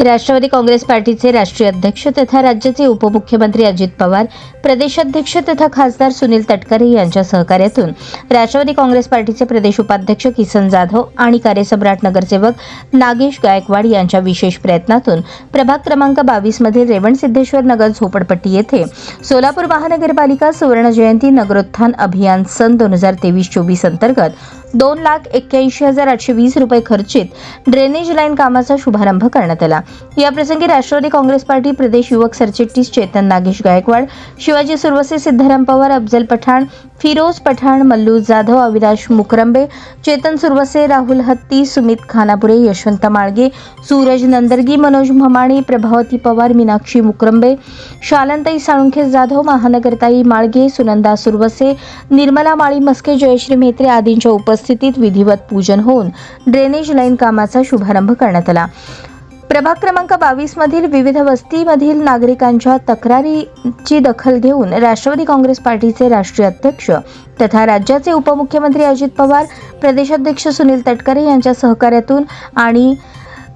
राष्ट्रवादी काँग्रेस पार्टीचे राष्ट्रीय अध्यक्ष तथा राज्याचे उपमुख्यमंत्री अजित पवार प्रदेशाध्यक्ष तथा खासदार सुनील तटकरे यांच्या सहकार्यातून राष्ट्रवादी काँग्रेस पार्टीचे प्रदेश उपाध्यक्ष किसन जाधव आणि कार्यसम्राट नगरसेवक नागेश गायकवाड यांच्या विशेष प्रयत्नातून प्रभाग क्रमांक बावीस मधील रेवणसिद्धेश्वर नगर झोपडपट्टी येथे सोलापूर महानगरपालिका सुवर्ण जयंती नगरोत्थान अभियान सन दोन हजार तेवीस चोवीस अंतर्गत दोन लाख एक्क्याऐंशी हजार आठशे वीस रुपये खर्चित ड्रेनेज लाईन कामाचा शुभारंभ करण्यात आला. याप्रसंगी राष्ट्रवादी काँग्रेस पार्टी प्रदेश युवक सरचिटणीस चेतन नागेश गायकवाड शिवाजी सुरवसे सिद्धाराम पवार अफजल पठाण फिरोज पठाण मल्लू जाधव अविनाश मुकरंबे चेतन सुरवसे राहुल हत्ती सुमित खानापुरे यशवंत माळगे सूरज नंदरगी मनोज म्हमाणे प्रभावती पवार मीनाक्षी मुकरंबे शालंताई साळुंखे जाधव महानगरताई माळगे सुनंदा सुरवसे निर्मला माळी मस्के जयश्री मेत्रे आदींच्या उपस्थितीत विधिवत पूजन होऊन ड्रेनेज लाईन कामाचा शुभारंभ करण्यात आला. प्रभाग क्रमांक बावीस मधील विविध वस्तीमधील नागरिकांच्या तक्रारीची दखल घेऊन राष्ट्रवादी काँग्रेस पार्टीचे राष्ट्रीय अध्यक्ष तथा राज्याचे उपमुख्यमंत्री अजित पवार प्रदेशाध्यक्ष सुनील तटकरे यांच्या सहकार्यातून आणि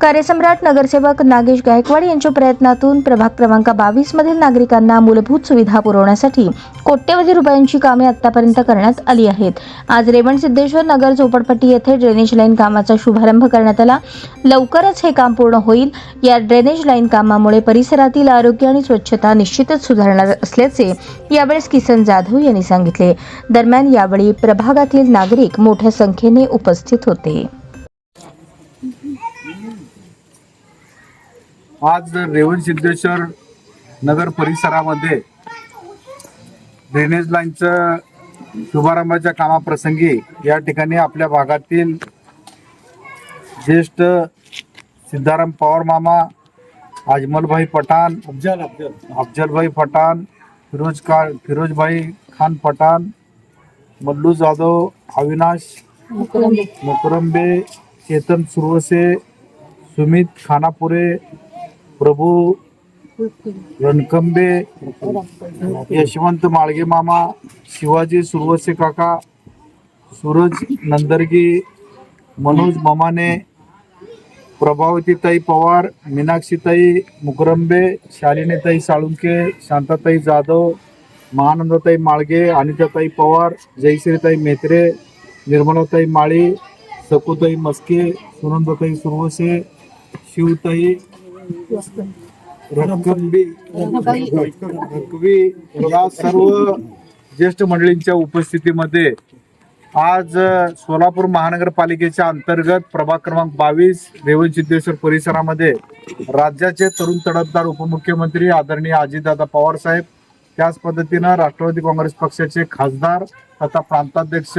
कार्यसम्राट नगरसेवक नागेश गायकवाड यांच्या प्रयत्नातून प्रभाग क्रमांक बावीस मधील नागरिकांना मूलभूत सुविधा पुरवण्यासाठी कोट्यवधी रुपयांची कामे आतापर्यंत करण्यात आली आहेत. आज रेवण सिद्धेश्वर नगर झोपडपट्टी येथे ड्रेनेज लाईन कामाचा शुभारंभ करण्यात आला. लवकरच हे काम पूर्ण होईल. या ड्रेनेज लाईन कामामुळे परिसरातील आरोग्य आणि स्वच्छता निश्चितच सुधारणार असल्याचे यावेळेस किसन जाधव यांनी सांगितले. दरम्यान यावेळी प्रभागातील नागरिक मोठ्या संख्येने उपस्थित होते. आज रेवण सिद्धेश्वर नगर परिसरामध्ये ड्रेनेज लाईनचं शुभारंभाच्या कामाप्रसंगी या ठिकाणी आपल्या भागातील ज्येष्ठ सिद्धाराम पवार मामा अजमलभाई पठाण अफजल अफजल. अफजलभाई पठाण फिरोज का फिरोजभाई खान पठाण मल्लू जाधव अविनाश मुकरंबे चेतन सुरवसे सुमित खानापुरे प्रभू रणकंबे यशवंत माळगे मामा शिवाजी सुरवसे काका सूरज नंदरगी मनोज ममाने प्रभावतीताई पवार मीनाक्षीताई मुकरंबे शालिनीताई साळुंके शांताताई जाधव महानंदाताई माळगे अनिताताई पवार जयश्रीताई मेत्रे निर्मलाताई माळी सकुताई मस्के सुनंदाताई सुरवसे शिवताई रक्कंबी या सर्व ज्येष्ठ मंडळींच्या उपस्थितीमध्ये आज सोलापूर महानगरपालिकेच्या अंतर्गत प्रभाग क्रमांक बावीस रेवण सिद्धेश्वर परिसरामध्ये राज्याचे तरुण तडफदार उपमुख्यमंत्री आदरणीय अजितदादा पवार साहेब त्याच पद्धतीनं राष्ट्रवादी काँग्रेस पक्षाचे खासदार तथा प्रांताध्यक्ष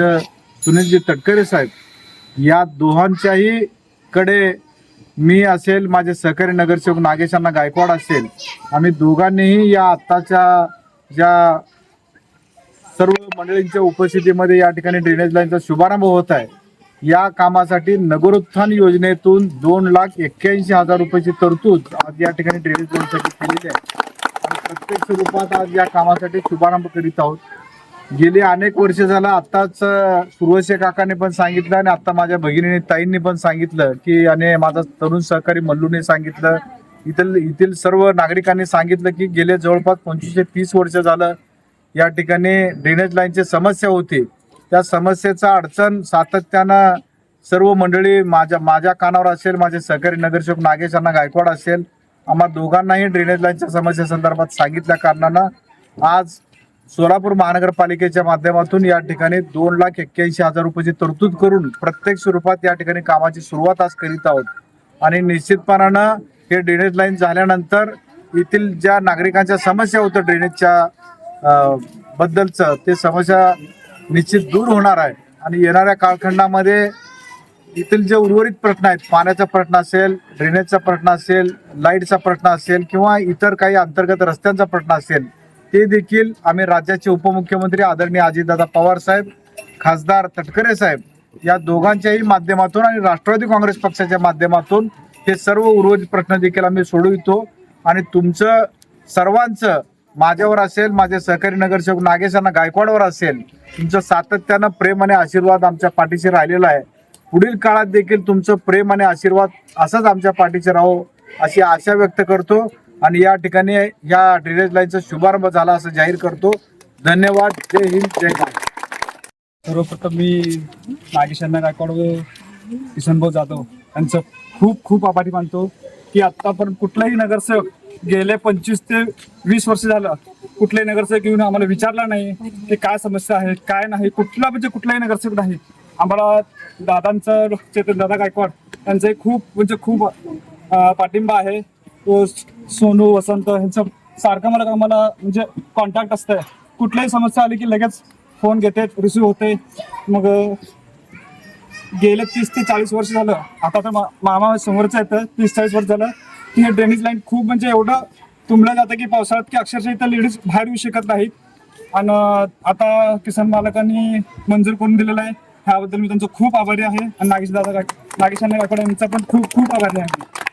सुनीलजी तटकरे साहेब या दोघांच्याही कडे मी असेल माझे सहकारी नगरसेवक नागेशांना गायकवाड असेल आम्ही दोघांनीही या आत्ताच्या ज्या सर्व मंडळींच्या उपस्थितीमध्ये या ठिकाणी ड्रेनेज लाईनचा शुभारंभ होत आहे या कामासाठी नगरोत्थान योजनेतून दोन लाख एक्क्याऐंशी हजार रुपयाची तरतूद आज या ठिकाणी ड्रेनेज लाईनसाठी केलेली आहे. आणि प्रत्यक्ष रूपात आज या कामासाठी शुभारंभ करीत आहोत. गेली अनेक वर्ष झालं आत्ताच सुरवसे काकाने पण सांगितलं आणि आता माझ्या भगिनीने ताईंनी पण सांगितलं की आणि माझा तरुण सहकारी मल्लूने सांगितलं. इथल येथील सर्व नागरिकांनी सांगितलं की गेले जवळपास पंचवीस ते तीस वर्ष झालं या ठिकाणी ड्रेनेज लाईनची समस्या होती. त्या समस्येचा अडचण सातत्यानं सर्व मंडळी माझ्या माझ्या कानावर असेल माझे सहकारी नगरसेवक नागेश अण्णा गायकवाड असेल आम्हा दोघांनाही ड्रेनेज लाईनच्या समस्येसंदर्भात सांगितल्या कारणानं आज सोलापूर महानगरपालिकेच्या माध्यमातून या ठिकाणी दोन लाख एक्क्याऐंशी हजार रुपयाची तरतूद करून प्रत्येक स्वरूपात या ठिकाणी कामाची सुरुवात आज करीत आहोत. आणि निश्चितपणानं हे ड्रेनेज लाईन झाल्यानंतर येथील ज्या नागरिकांच्या समस्या होत्या ड्रेनेजच्या बद्दलचं ते समस्या निश्चित दूर होणार आहे. आणि येणाऱ्या कालखंडामध्ये येथील जे उर्वरित प्रश्न आहेत पाण्याचा प्रश्न असेल ड्रेनेजचा प्रश्न असेल लाईटचा प्रश्न असेल किंवा इतर काही अंतर्गत रस्त्यांचा प्रश्न असेल ते देखील आम्ही राज्याचे उपमुख्यमंत्री आदरणीय अजितदादा पवार साहेब खासदार तटकरे साहेब या दोघांच्याही माध्यमातून आणि राष्ट्रवादी काँग्रेस पक्षाच्या माध्यमातून हे सर्व उर्वरित प्रश्न देखील आम्ही सोडवितो आणि तुमचं सर्वांचं माझ्यावर असेल माझे सहकारी नगरसेवक नागेशांना गायकवाडवर असेल तुमचं सातत्यानं प्रेम आणि आशीर्वाद आमच्या पाठीशी राहिलेला आहे. पुढील काळात देखील तुमचं प्रेम आणि आशीर्वाद असंच आमच्या पाठीशी राहो अशी आशा व्यक्त करतो. आणि या ठिकाणी या ड्रेनेज लाईनचा शुभारंभ झाला असं जाहीर करतो. धन्यवाद. जय हिंद जय भारत. सर्वप्रथम मी नागेशांना गायकवाड किशनभाऊ जाधव यांचं खूप खूप आभारी मानतो की आतापर्यंत कुठलाही नगरसेवक गेले पंचवीस ते वीस वर्ष झालं कुठलाही नगरसेवक येऊन आम्हाला विचारला नाही की काय समस्या आहे काय नाही कुठला म्हणजे कुठलाही नगरसेवक नाही. आम्हाला दादांचं चेतन दादा गायकवाड त्यांचं खूप म्हणजे खूप पाठिंबा आहे. तो सोनू वसंत ह्यांचं सारखं मला आम्हाला म्हणजे कॉन्टॅक्ट असतंय. कुठल्याही समस्या आली की लगेच फोन घेते रिसिव्ह होते. मग गेले तीस ते चाळीस वर्ष झालं. आता तर मा- मामा समोरचं येतं तीस चाळीस वर्ष झालं. की हे ड्रेनेज लाईन खूप म्हणजे एवढं तुंबलं जातं की पावसाळ्यात की अक्षरशः इथं लेडीज बाहेर येऊ शकत नाहीत. आणि आता किसान मालकांनी मंजूर करून दिलेलं आहे. ह्याबद्दल मी त्यांचं खूप आभारी आहे. आणि नागेश दादा नागेश यांना यांचा पण खूप खूप आभारी आहे.